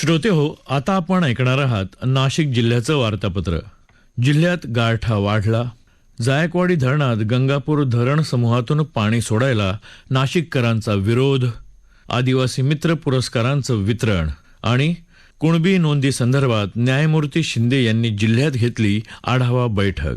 श्रोते हो आता आपण ऐकणार आहात नाशिक जिल्ह्याचं वार्तापत्र. जिल्ह्यात गारठा वाढला. जायकवाडी धरणात गंगापूर धरण समूहातून पाणी सोडायला नाशिककरांचा विरोध आदिवासी मित्र पुरस्कारांचं वितरण आणि कुणबी नोंदी संदर्भात न्यायमूर्ती शिंदे यांनी जिल्ह्यात घेतली आढावा बैठक.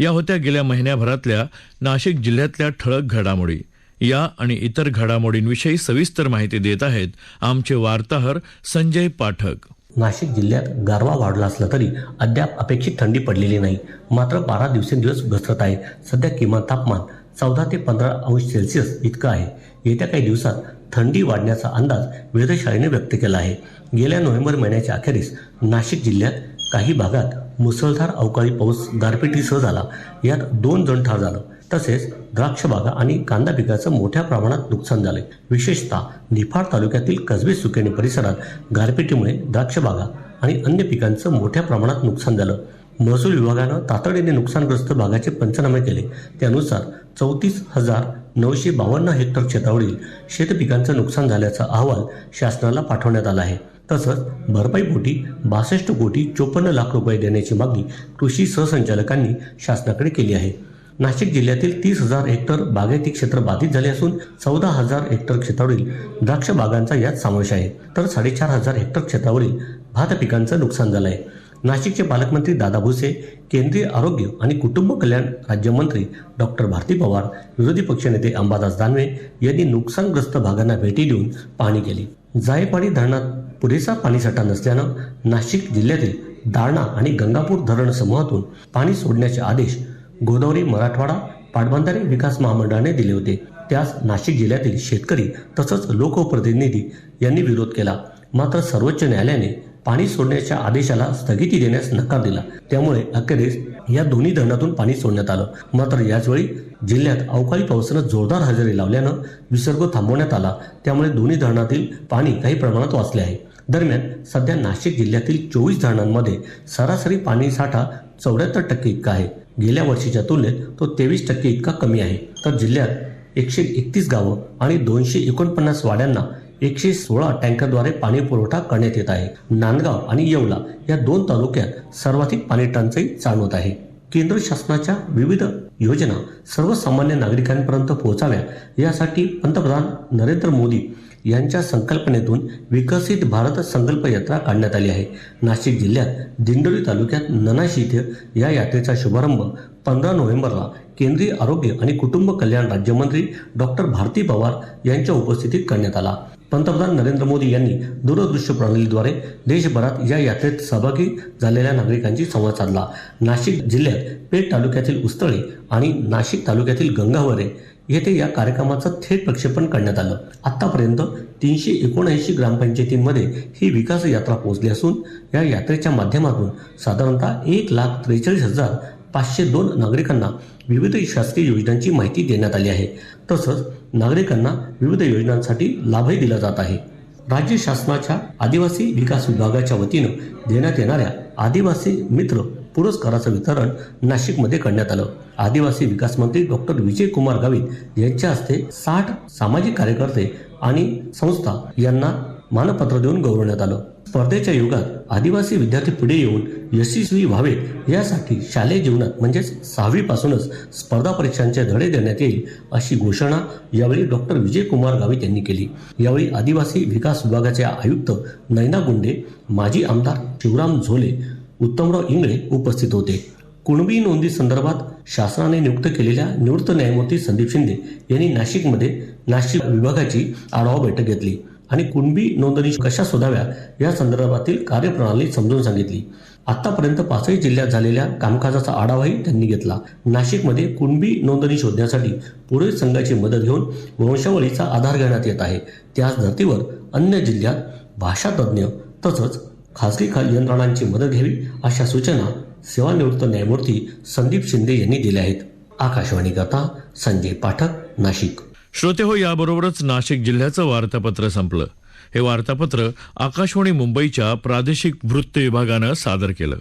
या होत्या गेल्या महिन्याभरातल्या नाशिक जिल्ह्यातल्या ठळक घडामोडी. या आणि इतर घडामोडींविषयी सविस्तर माहिती देत आहेत आमचे वार्ताहर संजय पाठक. नाशिक जिल्ह्यात गारवा वाढला असला तरी अद्याप अपेक्षित थंडी पडलेली नाही. मात्र बारा दिवसेंदिवस घसरत आहे. सध्या किमान तापमान चौदा ते पंधरा अंश सेल्सिअस इतकं आहे. येत्या काही दिवसात थंडी वाढण्याचा अंदाज वेधशाळेने व्यक्त केला आहे. गेल्या नोव्हेंबर महिन्याच्या अखेरीस नाशिक जिल्ह्यात काही भागात मुसळधार अवकाळी पाऊस गारपिटीसह झाला. यात दोन जण ठार झालं. तसेच द्राक्ष बागा आणि कांदा पिकाचं मोठ्या प्रमाणात नुकसान झाले विशेषतः निफाड तालुक्यातील कसबे सुकेने परिसरात गारपिटीमुळे द्राक्ष बागा आणि अन्य पिकांचं मोठ्या प्रमाणात नुकसान झालं. महसूल विभागानं तातडीने नुकसानग्रस्त भागाचे पंचनामे केले. त्यानुसार चौतीस हजार नऊशे बावन्न हेक्टर क्षेत्रावरील शेतपिकांचं नुकसान झाल्याचा अहवाल शासनाला पाठवण्यात आला आहे. तसंच भरपाईपोटी बासष्ट कोटी चोपन्न लाख रुपये देण्याची मागणी कृषी सहसंचालकांनी शासनाकडे केली आहे. नाशिक जिल्ह्यातील तीस हजार हेक्टर बागायती क्षेत्र बाधित झाले असून चौदा हजार हेक्टर क्षेत्रावरील द्राक्ष बागांचा यात समावेश आहे. तर साडेचार हजार हेक्टर क्षेत्रावरील भात पिकांचं नुकसान झालं आहे नाशिकचे पालकमंत्री दादा भुसे केंद्रीय आरोग्य आणि कुटुंब कल्याण राज्यमंत्री डॉक्टर भारती पवार विरोधी पक्षनेते अंबादास दानवे यांनी नुकसानग्रस्त भागांना भेटी देऊन पाहणी केली. जायपाडी धरणात पुरेसा पाणीसाठा नसल्यानं नाशिक जिल्ह्यातील दारणा आणि गंगापूर धरण समूहातून पाणी सोडण्याचे आदेश गोदावरी मराठवाडा पाटबंधारे विकास महामंडळाने दिले होते. त्यास नाशिक जिल्ह्यातील शेतकरी तसंच लोकप्रतिनिधी यांनी विरोध केला. मात्र सर्वोच्च न्यायालयाने पाणी सोडण्याच्या आदेशाला स्थगिती देण्यास नकार दिला. त्यामुळे अखेरीस या दोन्ही धरणातून पाणी सोडण्यात आलं. मात्र याचवेळी जिल्ह्यात अवकाळी पावसानं जोरदार हजेरी लावल्यानं विसर्ग थांबवण्यात आला. त्यामुळे दोन्ही धरणातील पाणी काही प्रमाणात वाचले आहे. दरम्यान सध्या नाशिक जिल्ह्यातील चोवीस धरणांमध्ये सरासरी पाणी साठा चौऱ्याहत्तर टक्के इतका आहे. गेल्या वर्षीच्या तुलनेत तो तेवीस टक्के इतका कमी आहे. तर जिल्ह्यात एकशे एकतीस गावं आणि दोनशे एकोणपन्नास वाड्यांना एकशे सोळा टँकरद्वारे पाणी पुरवठा करण्यात येत आहे. नांदगाव आणि येवला या दोन तालुक्यात सर्वाधिक पाणी टंचाई जाणवत आहे. केंद्र शासनाच्या विविध योजना सर्वसामान्य नागरिकांपर्यंत पोहोचाव्या यासाठी पंतप्रधान नरेंद्र मोदी यांच्या संकल्पनेतून विकसित भारत संकल्प यात्रा काढण्यात आली आहे. नाशिक जिल्ह्यात दिंडोरी तालुक्यात ननाशी इथे या यात्रेचा शुभारंभ पंधरा नोव्हेंबरला केंद्रीय आरोग्य आणि कुटुंब कल्याण राज्यमंत्री डॉक्टर भारती पवार यांच्या उपस्थितीत करण्यात आला. पंतप्रधान नरेंद्र मोदी यांनी दूरदृश्य प्रणालीद्वारे देशभरात या यात्रेत सहभागी झालेल्या नागरिकांशी संवाद साधला. नाशिक जिल्ह्यात पेठ तालुक्यातील उस्तळे आणि नाशिक तालुक्यातील गंगावरे येथे या कार्यक्रमाचं थेट प्रक्षेपण करण्यात आलं. आतापर्यंत तीनशे एकोणऐंशी ग्रामपंचायतींमध्ये ही विकास यात्रा पोहोचली असून या यात्रेच्या माध्यमातून साधारणतः एक लाख त्रेचाळीस हजार पाचशे दोन नागरिकांना विविध शासकीय योजनांची माहिती देण्यात आली आहे. तसंच नागरिकांना विविध योजनांसाठी लाभही दिला जात आहे. राज्य शासनाच्या आदिवासी विकास विभागाच्या वतीनं देण्यात येणाऱ्या आदिवासी मित्र पुरस्काराचं वितरण नाशिकमध्ये करण्यात आलं. आदिवासी विकास मंत्री डॉक्टर विजयकुमार गावित यांच्या हस्ते साठ सामाजिक कार्यकर्ते आणि संस्था यांना मानपत्र देऊन गौरवण्यात आलं. स्पर्धेच्या युगात आदिवासी विद्यार्थी पुढे येऊन यशस्वी व्हावेत यासाठी शालेय जीवनात म्हणजेच सहावीपासूनच स्पर्धा परीक्षांचे धडे देण्यात येईल अशी घोषणा यावेळी डॉक्टर विजयकुमार गावित यांनी केली. यावेळी आदिवासी विकास विभागाचे आयुक्त नैना गुंडे माजी आमदार शिवराम झोले उत्तमराव इंगळे उपस्थित होते. कुणबी नोंदी संदर्भात शासनाने नियुक्त केलेल्या निवृत्त न्यायमूर्ती संदीप शिंदे यांनी नाशिकमध्ये नाशिक विभागाची आढावा बैठक घेतली आणि कुणबी नोंदणी कशा शोधाव्या या संदर्भातील कार्यप्रणाली समजून सांगितली. आतापर्यंत पाचही जिल्ह्यात झालेल्या कामकाजाचा आढावाही त्यांनी घेतला. नाशिकमध्ये कुणबी नोंदणी शोधण्यासाठी पुढे संघाची मदत घेऊन वंशावळीचा आधार घेण्यात येत आहे. त्याच धर्तीवर अन्य जिल्ह्यात भाषातज्ज्ञ तसंच खासगी यंत्रणांची मदत घ्यावी अशा सूचना सेवानिवृत्त न्यायमूर्ती संदीप शिंदे यांनी दिल्या आहेत. आकाशवाणी करता संजय पाठक नाशिक. श्रोते हो याबरोबरच नाशिक जिल्ह्याचं वार्तापत्र संपलं. हे वार्तापत्र आकाशवाणी मुंबईच्या प्रादेशिक वृत्त विभागानं सादर केलं.